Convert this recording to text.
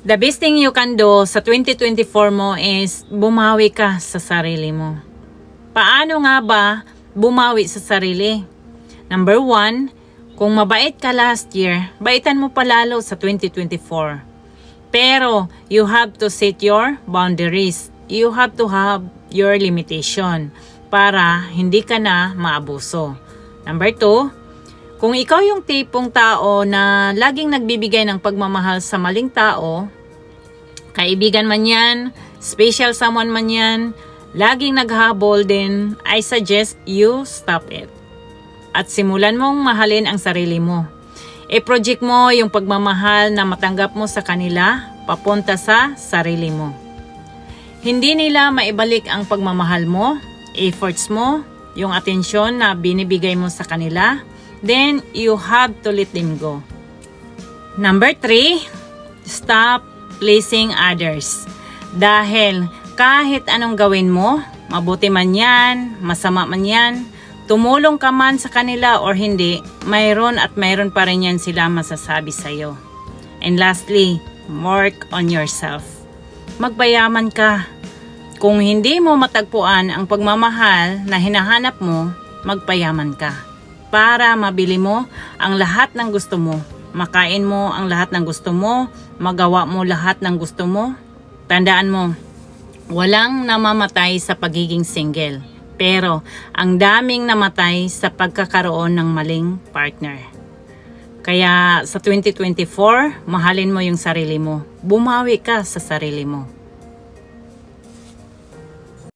The best thing you can do sa 2024 mo is bumawi ka sa sarili mo. Paano nga ba bumawi sa sarili? Number one, kung mabait ka last year, baitan mo palalo sa 2024. Pero you have to set your boundaries. You have to have your limitation para hindi ka na maabuso. Number two, kung ikaw yung tipong tao na laging nagbibigay ng pagmamahal sa maling tao, kaibigan man yan, special someone man yan, laging naghabol din, I suggest you stop it. At simulan mong mahalin ang sarili mo. I-project mo yung pagmamahal na matanggap mo sa kanila papunta sa sarili mo. Hindi nila maibalik ang pagmamahal mo, efforts mo, yung atensyon na binibigay mo sa kanila, then you have to let them go. Number three, stop pleasing others. Dahil kahit anong gawin mo, mabuti man yan, masama man yan, tumulong ka man sa kanila or hindi, mayroon at mayroon pa rin yan sila masasabi sa'yo. And lastly, work on yourself. Magbayaman ka. Kung hindi mo matagpuan ang pagmamahal na hinahanap mo, magpayaman ka. Para mabili mo ang lahat ng gusto mo. Makain mo ang lahat ng gusto mo, magawa mo lahat ng gusto mo. Tandaan mo, walang namamatay sa pagiging single. Pero ang daming namatay sa pagkakaroon ng maling partner. Kaya sa 2024, mahalin mo yung sarili mo. Bumawi ka sa sarili mo.